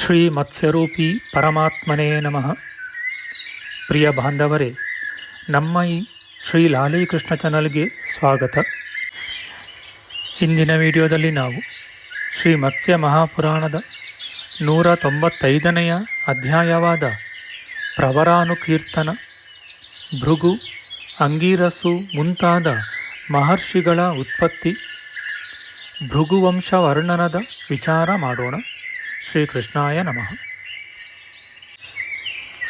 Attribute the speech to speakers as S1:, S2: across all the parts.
S1: ಶ್ರೀ ಮತ್ಸ್ಯರೂಪಿ ಪರಮಾತ್ಮನೇ ನಮಃ. ಪ್ರಿಯ ಬಾಂಧವರೇ, ನಮ್ಮ ಈ ಶ್ರೀ ಲಾಲೀಕೃಷ್ಣ ಚಾನಲ್ಗೆ ಸ್ವಾಗತ. ಇಂದಿನ ವಿಡಿಯೋದಲ್ಲಿ ನಾವು ಶ್ರೀ ಮತ್ಸ್ಯ ಮಹಾಪುರಾಣದ ನೂರ ತೊಂಬತ್ತೈದನೆಯ ಅಧ್ಯಾಯವಾದ ಪ್ರವರಾನುಕೀರ್ತನ, ಭೃಗು ಅಂಗೀರಸ್ಸು ಮುಂತಾದ ಮಹರ್ಷಿಗಳ ಉತ್ಪತ್ತಿ ಭೃಗುವಂಶ ವರ್ಣನದ ವಿಚಾರ ಮಾಡೋಣ. ಶ್ರೀಕೃಷ್ಣಾಯ ನಮಃ.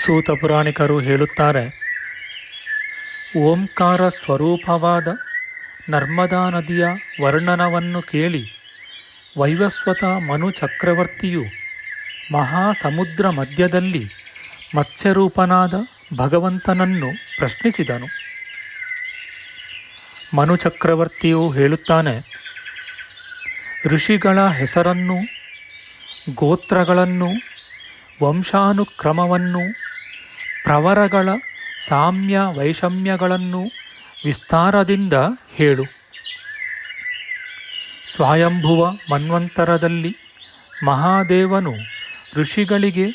S1: ಸೂತ ಪುರಾಣಿಕರು ಹೇಳುತ್ತಾರೆ, ಓಂಕಾರ ಸ್ವರೂಪವಾದ ನರ್ಮದಾ ನದಿಯ ವರ್ಣನವನ್ನು ಕೇಳಿ ವೈವಸ್ವತ ಮನು ಚಕ್ರವರ್ತಿಯು ಮಹಾಸಮುದ್ರ ಮಧ್ಯದಲ್ಲಿ ಮತ್ಸ್ಯರೂಪನಾದ ಭಗವಂತನನ್ನು ಪ್ರಶ್ನಿಸಿದನು. ಮನು ಚಕ್ರವರ್ತಿಯು ಹೇಳುತ್ತಾನೆ, ಋಷಿಗಳ ಹೆಸರನ್ನು ಗೋತ್ರಗಳನ್ನು, ವಂಶಾನುಕ್ರಮವನ್ನು, ಪ್ರವರಗಳ ಸಾಮ್ಯ ವೈಷಮ್ಯಗಳನ್ನು ವಿಸ್ತಾರದಿಂದ ಹೇಳು. ಸ್ವಯಂಭುವ ಮನ್ವಂತರದಲ್ಲಿ ಮಹಾದೇವನು ಋಷಿಗಳಿಗೆ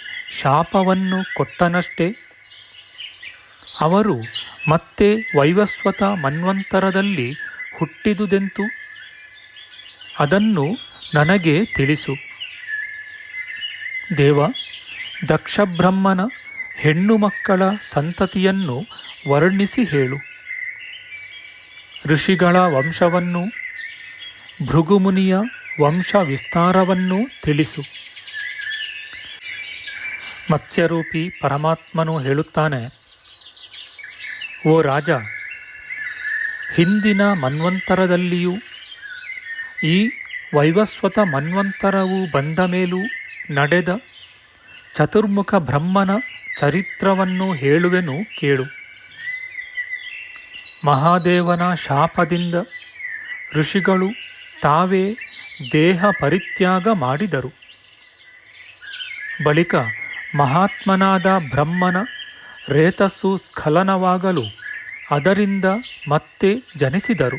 S1: ಶಾಪವನ್ನು ಕೊಟ್ಟನಷ್ಟೇ. ಅವರು ಮತ್ತೆ ವೈವಸ್ವತ ಮನ್ವಂತರದಲ್ಲಿ ಹುಟ್ಟಿದುದೆಂತು? ಅದನ್ನು ನನಗೆ ತಿಳಿಸು. ದೇವ, ದಕ್ಷಬ್ರಹ್ಮನ ಹೆಣ್ಣು ಮಕ್ಕಳ ಸಂತತಿಯನ್ನು ವರ್ಣಿಸಿ ಹೇಳು. ಋಷಿಗಳ ವಂಶವನ್ನು ಭೃಗುಮುನಿಯ ವಂಶ ವಿಸ್ತಾರವನ್ನು ತಿಳಿಸು. ಮತ್ಸ್ಯರೂಪಿ ಪರಮಾತ್ಮನು ಹೇಳುತ್ತಾನೆ, ಓ ರಾಜ, ಹಿಂದಿನ ಮನ್ವಂತರದಲ್ಲಿಯೂ ಈ ವೈವಸ್ವತ ಮನ್ವಂತರವು ಬಂದ ಮೇಲೂ ನಡೆದ ಚತುರ್ಮುಖ ಬ್ರಹ್ಮನ ಚರಿತ್ರವನ್ನು ಹೇಳುವೆನು ಕೇಳು. ಮಹಾದೇವನ ಶಾಪದಿಂದ ಋಷಿಗಳು ತಾವೇ ದೇಹ ಪರಿತ್ಯಾಗ ಮಾಡಿದರು. ಬಳಿಕ ಮಹಾತ್ಮನಾದ ಬ್ರಹ್ಮನ ರೇತಸ್ಸು ಸ್ಖಲನವಾಗಲು ಅದರಿಂದ ಮತ್ತೆ ಜನಿಸಿದರು.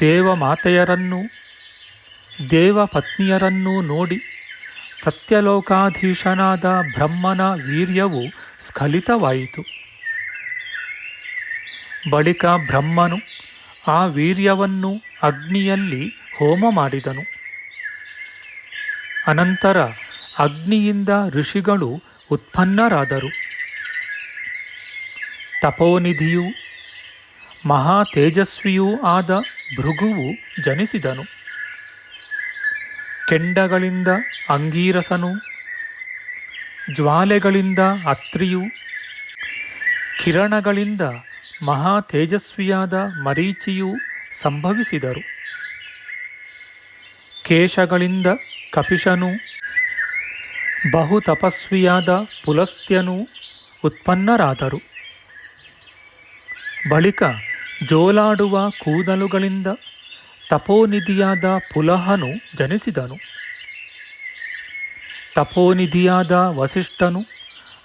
S1: ದೇವಮಾತೆಯರನ್ನು ದೇವಪತ್ನಿಯರನ್ನೂ ನೋಡಿ ಸತ್ಯಲೋಕಾಧೀಶನಾದ ಬ್ರಹ್ಮನ ವೀರ್ಯವು ಸ್ಖಲಿತವಾಯಿತು. ಬಳಿಕ ಬ್ರಹ್ಮನು ಆ ವೀರ್ಯವನ್ನು ಅಗ್ನಿಯಲ್ಲಿ ಹೋಮ ಮಾಡಿದನು. ಅನಂತರ ಅಗ್ನಿಯಿಂದ ಋಷಿಗಳು ಉತ್ಪನ್ನರಾದರು. ತಪೋನಿಧಿಯೂ ಮಹಾ ತೇಜಸ್ವಿಯೂ ಆದ ಭೃಗುವು ಜನಿಸಿದನು. ಕೆಂಡಗಳಿಂದ ಅಂಗೀರಸನು, ಜ್ವಾಲೆಗಳಿಂದ ಅತ್ರಿಯು, ಕಿರಣಗಳಿಂದ ಮಹಾ ತೇಜಸ್ವಿಯಾದ ಮರೀಚಿಯು ಸಂಭವಿಸಿದರು. ಕೇಶಗಳಿಂದ ಕಪಿಶನು ಬಹು ತಪಸ್ವಿಯಾದ ಪುಲಸ್ತ್ಯನು ಉತ್ಪನ್ನರಾದರು. ಬಳಿಕ ಜೋಲಾಡುವ ಕೂದಲುಗಳಿಂದ ತಪೋನಿಧಿಯಾದ ಪುಲಹನು ಜನಿಸಿದನು. ತಪೋನಿಧಿಯಾದ ವಸಿಷ್ಠನು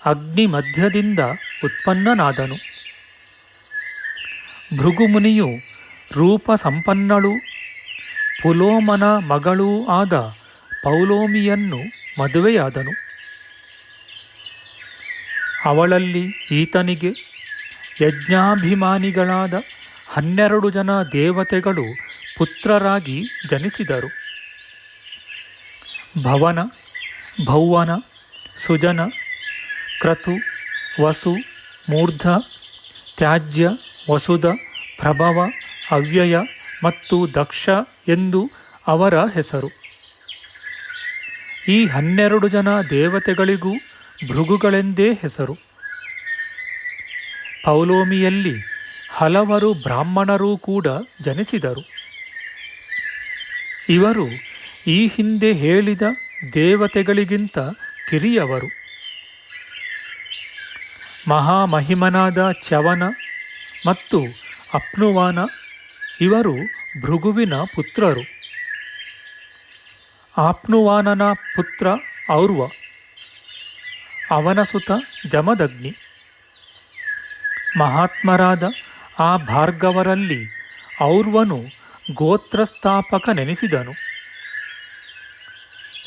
S1: ಅಗ್ನಿ ಮಧ್ಯದಿಂದ ಉತ್ಪನ್ನನಾದನು. ಭೃಗುಮುನಿಯು ರೂಪ ಸಂಪನ್ನಳು ಪುಲೋಮನ ಮಗಳೂ ಆದ ಪೌಲೋಮಿಯನ್ನು ಮದುವೆಯಾದನು. ಅವಳಲ್ಲಿ ಈತನಿಗೆ ಯಜ್ಞಾಭಿಮಾನಿಗಳಾದ ಹನ್ನೆರಡು ಜನ ದೇವತೆಗಳು ಪುತ್ರರಾಗಿ ಜನಿಸಿದರು. ಭವನ, ಭೌವನ, ಸುಜನ, ಕ್ರತು, ವಸು, ಮೂರ್ಧ, ತ್ಯಾಜ್ಯ, ವಸುದ, ಪ್ರಭವ, ಅವ್ಯಯ ಮತ್ತು ದಕ್ಷ ಎಂದು ಅವರ ಹೆಸರು. ಈ ಹನ್ನೆರಡು ಜನ ದೇವತೆಗಳಿಗೂ ಭೃಗುಗಳೆಂದೇ ಹೆಸರು. ಪೌಲೋಮಿಯಲ್ಲಿ ಹಲವರು ಬ್ರಾಹ್ಮಣರೂ ಕೂಡ ಜನಿಸಿದರು. ಇವರು ಈ ಹಿಂದೆ ಹೇಳಿದ ದೇವತೆಗಳಿಗಿಂತ ಕಿರಿಯವರು. ಮಹಾಮಹಿಮನಾದ ಚವನ ಮತ್ತು ಅಪ್ನುವಾನ ಇವರು ಭೃಗುವಿನ ಪುತ್ರರು. ಆಪ್ನುವಾನನ ಪುತ್ರ ಔರ್ವ ಅವನ ಸುತ ಜಮದಗ್ನಿ. ಮಹಾತ್ಮರಾದ ಆ ಭಾರ್ಗವರಲ್ಲಿ ಔರ್ವನು ಗೋತ್ರಸ್ಥಾಪಕನೆನಿಸಿದನು.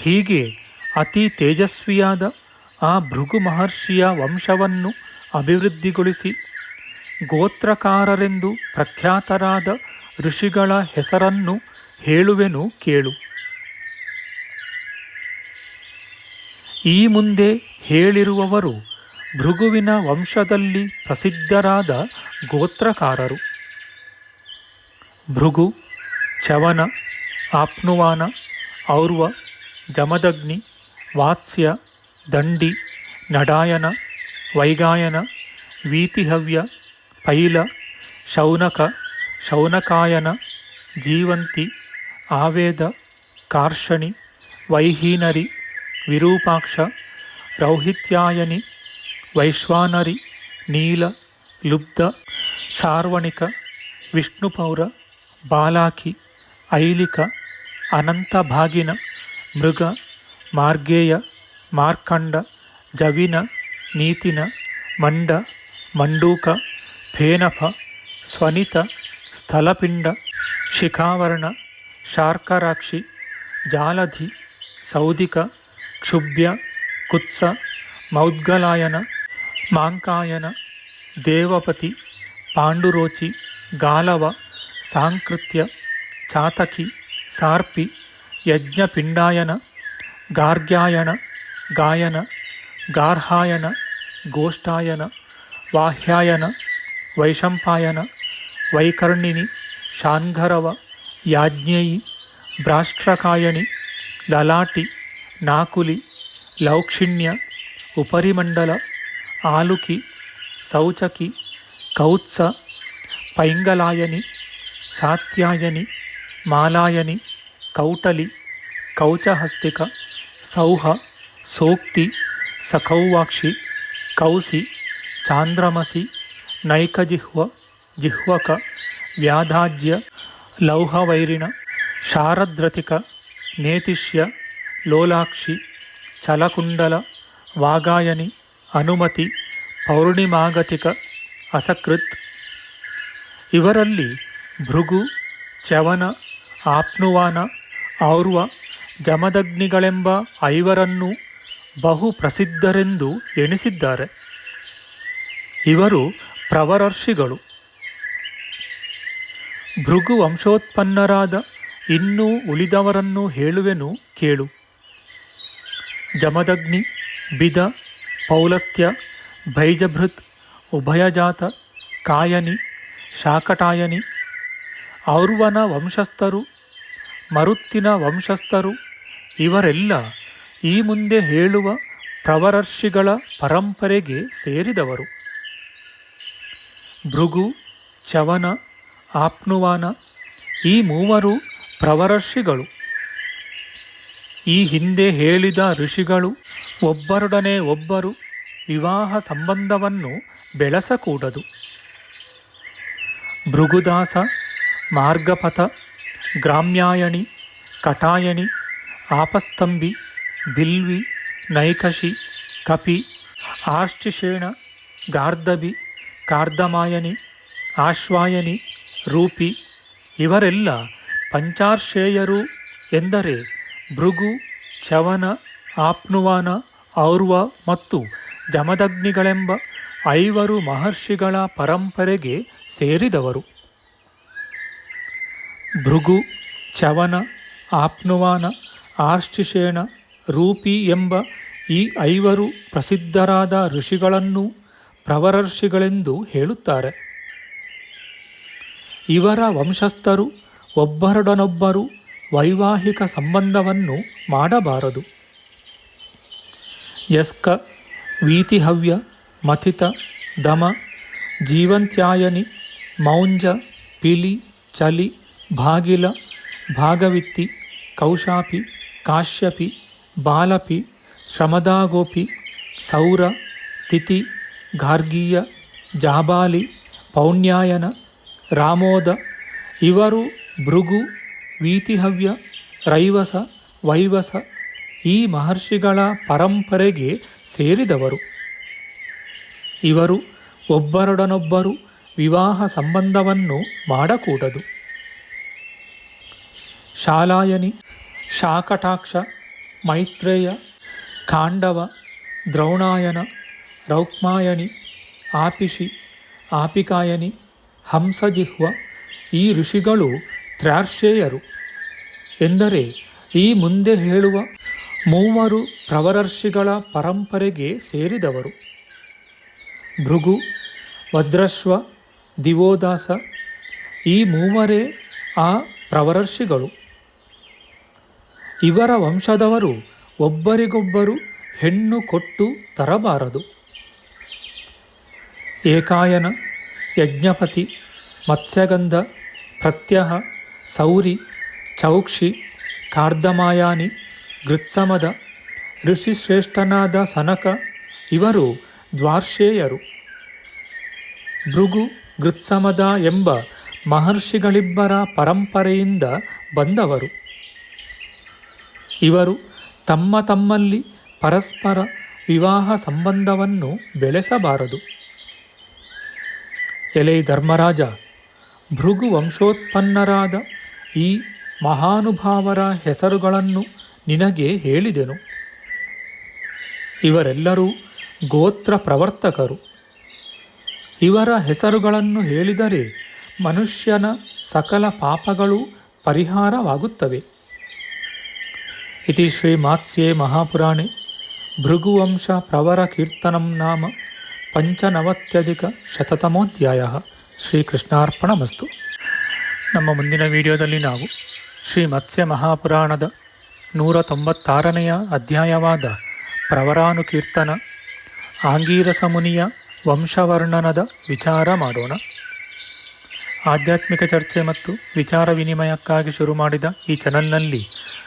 S1: ಹೀಗೆ ಅತಿ ತೇಜಸ್ವಿಯಾದ ಆ ಭೃಗು ಮಹರ್ಷಿಯ ವಂಶವನ್ನು ಅಭಿವೃದ್ಧಿಗೊಳಿಸಿ ಗೋತ್ರಕಾರರೆಂದು ಪ್ರಖ್ಯಾತರಾದ ಋಷಿಗಳ ಹೆಸರನ್ನು ಹೇಳುವೆನು ಕೇಳು. ಈ ಮುಂದೆ ಹೇಳಿರುವವರು ಭೃಗುವಿನ ವಂಶದಲ್ಲಿ ಪ್ರಸಿದ್ಧರಾದ ಗೋತ್ರಕಾರರು. ಭೃಗು ಚವನ ಆಪ್ನುವಾನ, ಔರ್ವ, ಜಮದಗ್ನಿ, ವಾತ್ಸ್ಯ, ದಂಡಿ, ನಡಾಯನ, ವೈಗಾಯನ, ವೀತಿಹವ್ಯ, ಪೈಲ, ಶೌನಕ, ಶೌನಕಾಯನ, ಜೀವಂತಿ, ಆವೇದ, ಕಾರ್ಷಣಿ, ವೈಹೀನರಿ, ವಿರೂಪಾಕ್ಷ, ರೌಹಿತ್ಯಾಯನಿ, ವೈಶ್ವಾನರಿ, ನೀಲ, ಲುಬ್ಧ, ಸಾರ್ವಣಿಕ, ವಿಷ್ಣುಪೌರ, ಬಾಲಾಕಿ. ఐలిక అనంతభాగిన మృగ మార్గేయ మార్కండ జవిన నీతిన మండ మండూక ఫేనఫ స్వనిత స్థలపిండ శిఖావరణ శార్కరాక్షి జాలధి సౌదిక క్షుభ్య కుత్స మౌద్గలాయన మాంకాయన దేవపతి పాండురోచి గాలవ సాంకృత్య చాతకి సార్పి యజ్ఞపిండాయన గార్గ్యాయన గాయన గార్హాయన గోష్ఠాయన వాహ్యాయన వైశంపాయన వైకర్ణిని శాన్ఘరవ యాజ్ఞేయి భ్రాష్ట్రకాయని లలాటి నాకులి లౌక్షిణ్య ఉపరిమండల ఆలుకి శౌచకి కౌత్స పైంగలాయని సాత్యాయని ಮಾಲಾಯನಿ, ಕೌಟಲಿ, ಕೌಚಹಸ್ತಿಕ, ಸೌಹ, ಸೋಕ್ತಿ, ಸಖೌವಾಕ್ಷಿ, ಕೌಸಿ, ಚಾಂದ್ರಮಸಿ, ನೈಕಜಿಹ್ವ, ಜಿಹ್ವಕ, ವ್ಯಾಧಾಜ್ಯ, ಲೌಹವೈರಿಣ ಶಾರದ್ರತಿಕ ನೇತಿಷ್ಯ ಲೋಲಾಕ್ಷಿ, ಚಲಕುಂಡಲ, ವಾಗಾಯನಿ, ಅನುಮತಿ, ಪೌರ್ಣಿಮಾಗತಿಕ, ಅಸಕೃತ್. ಇವರಲ್ಲಿ ಭೃಗು ಚವನ ಆಪ್ನುವಾನ ಔರ್ವ ಜಮದಗ್ನಿಗಳೆಂಬ ಐವರನ್ನು ಬಹು ಪ್ರಸಿದ್ಧರೆಂದು ಎಣಿಸಿದ್ದಾರೆ. ಇವರು ಪ್ರವರರ್ಷಿಗಳು. ಭೃಗು ವಂಶೋತ್ಪನ್ನರಾದ ಇನ್ನೂ ಉಳಿದವರನ್ನು ಹೇಳುವೆನು ಕೇಳು. ಜಮದಗ್ನಿ, ಬಿದ, ಪೌಲಸ್ತ್ಯ, ಭೈಜಭೃತ್, ಉಭಯಜಾತ, ಕಾಯನಿ, ಶಾಕಟಾಯನಿ ಔರ್ವನ ವಂಶಸ್ಥರು, ಮರುತ್ತಿನ ವಂಶಸ್ಥರು, ಇವರೆಲ್ಲ ಈ ಮುಂದೆ ಹೇಳುವ ಪ್ರವರರ್ಷಿಗಳ ಪರಂಪರೆಗೆ ಸೇರಿದವರು. ಭೃಗು ಚವನ ಆಪ್ನುವಾನ, ಈ ಮೂವರು ಪ್ರವರರ್ಷಿಗಳು. ಈ ಹಿಂದೆ ಹೇಳಿದ ಋಷಿಗಳು ಒಬ್ಬರೊಡನೆ ಒಬ್ಬರು ವಿವಾಹ ಸಂಬಂಧವನ್ನು ಬೆಳೆಸಕೂಡದು. ಭೃಗುದಾಸ ಮಾರ್ಗಪಥ, ಗ್ರಾಮ್ಯಾಯಣಿ, ಕಟಾಯಣಿ, ಆಪಸ್ತಂಭಿ, ಬಿಲ್ವಿ, ನೈಕಶಿ, ಕಪಿ ಆಶ್ಚಿಷೇಣ ಗಾರ್ಧಬಿ ಕಾರ್ದಮಾಯನಿ ಆಶ್ವಾಯನಿ ರೂಪಿ ಇವರೆಲ್ಲ ಪಂಚಾರ್ಷೇಯರು ಎಂದರೆ ಭೃಗು ಚವನ ಆಪ್ನುವಾನ, ಔರ್ವ ಮತ್ತು ಜಮದಗ್ನಿಗಳೆಂಬ ಐವರು ಮಹರ್ಷಿಗಳ ಪರಂಪರೆಗೆ ಸೇರಿದವರು. ಭೃಗು ಚವನ ಆಪ್ನುವಾನ ಆರ್ಷಿಷೇಣ ರೂಪಿ ಎಂಬ ಈ ಐವರು ಪ್ರಸಿದ್ಧರಾದ ಋಷಿಗಳನ್ನು ಪ್ರವರರ್ಷಿಗಳೆಂದು ಹೇಳುತ್ತಾರೆ. ಇವರ ವಂಶಸ್ಥರು ಒಬ್ಬರೊಡನೊಬ್ಬರು ವೈವಾಹಿಕ ಸಂಬಂಧವನ್ನು ಮಾಡಬಾರದು. ಯಸ್ಕ, ವೀತಿಹವ್ಯ, ಮಥಿತ, ದಮ, ಜೀವಂತ್ಯಾಯನಿ, ಮೌಂಜ, ಪಿಲಿ, ಚಲಿ ಭಾಗಿಲ, ಭಾಗವಿತ್ತಿ, ಕೌಶಾಪಿ, ಕಾಶ್ಯಪಿ, ಬಾಲಪಿ, ಶ್ರಮದಾಗೋಪಿ, ಸೌರ, ತಿಥಿ, ಗಾರ್ಗೀಯ, ಜಾಬಾಲಿ, ಪೌಣ್ಯಾಯನ, ರಾಮೋದ, ಇವರು ಭೃಗು, ವೀತಿಹವ್ಯ, ರೈವಸ, ವೈವಸ, ಈ ಮಹರ್ಷಿಗಳ ಪರಂಪರೆಗೆ ಸೇರಿದವರು. ಇವರು ಒಬ್ಬರೊಡನೊಬ್ಬರು ವಿವಾಹ ಸಂಬಂಧವನ್ನು ಮಾಡಕೂಡದು. ಶಾಲಾಯನಿ ಶಾಕಟಾಕ್ಷ ಮೈತ್ರೇಯ, ಖಾಂಡವ, ದ್ರೌಣಾಯನ, ರೌಕ್ಮಾಯಣಿ ಆಪಿಷಿ ಆಪಿಕಾಯನಿ, ಹಂಸಜಿಹ್ವ ಈ ಋಷಿಗಳು ತ್ರಾರ್ಷೇಯರು ಎಂದರೆ ಈ ಮುಂದೆ ಹೇಳುವ ಮೂವರು ಪ್ರವರರ್ಷಿಗಳ ಪರಂಪರೆಗೆ ಸೇರಿದವರು. ಭೃಗು ವಜ್ರಶ್ವ ದಿವೋದಾಸ ಈ ಮೂವರೇ ಆ ಪ್ರವರರ್ಷಿಗಳು. ಇವರ ವಂಶದವರು ಒಬ್ಬರಿಗೊಬ್ಬರು ಹೆಣ್ಣು ಕೊಟ್ಟು ತರಬಾರದು. ಏಕಾಯನ, ಯಜ್ಞಪತಿ, ಮತ್ಸ್ಯಗಂಧ, ಪ್ರತ್ಯಹ, ಸೌರಿ, ಚೌಕ್ಷಿ, ಕಾರ್ದಮಾಯಾನಿ, ಗೃತ್ಸಮದ, ಋಷಿಶ್ರೇಷ್ಠನಾದ ಸನಕ ಇವರು ದ್ವಾರ್ಷೇಯರು. ಭೃಗು, ಗೃತ್ಸಮದ ಎಂಬ ಮಹರ್ಷಿಗಳಿಬ್ಬರ ಪರಂಪರೆಯಿಂದ ಬಂದವರು. ಇವರು ತಮ್ಮ ತಮ್ಮಲ್ಲಿ ಪರಸ್ಪರ ವಿವಾಹ ಸಂಬಂಧವನ್ನು ಬೆಳೆಸಬಾರದು. ಎಲೆ ಧರ್ಮರಾಜ, ಭೃಗು ವಂಶೋತ್ಪನ್ನರಾದ ಈ ಮಹಾನುಭಾವರ ಹೆಸರುಗಳನ್ನು ನಿನಗೆ ಹೇಳಿದೆನು. ಇವರೆಲ್ಲರೂ ಗೋತ್ರ ಪ್ರವರ್ತಕರು. ಇವರ ಹೆಸರುಗಳನ್ನು ಹೇಳಿದರೆ ಮನುಷ್ಯನ ಸಕಲ ಪಾಪಗಳು ಪರಿಹಾರವಾಗುತ್ತವೆ. ಇತಿ ಶ್ರೀ ಮಾತ್ಸ್ಯೆ ಮಹಾಪುರಾಣೆ ಭೃಗುವಂಶ ಪ್ರವರ ಕೀರ್ತನಂ ನಾಮ ಪಂಚನವತ್ಯಧಿಕ ಶತತಮೋಧ್ಯಾಯ ಶ್ರೀಕೃಷ್ಣಾರ್ಪಣಮಸ್ತು ನಮ್ಮ ಮುಂದಿನ ವಿಡಿಯೋದಲ್ಲಿ ನಾವು ಶ್ರೀ ಮತ್ಸ್ಯ ಮಹಾಪುರಾಣದ ನೂರ ತೊಂಬತ್ತಾರನೆಯ ಅಧ್ಯಾಯವಾದ ಪ್ರವರಾನುಕೀರ್ತನ ಆಂಗೀರಸ ಮುನಿಯ ವಂಶವರ್ಣನದ ವಿಚಾರ ಮಾಡೋಣ. ಆಧ್ಯಾತ್ಮಿಕ ಚರ್ಚೆ ಮತ್ತು ವಿಚಾರ ವಿನಿಮಯಕ್ಕಾಗಿ ಶುರು ಮಾಡಿದ ಈ ಚಾನಲ್ನಲ್ಲಿ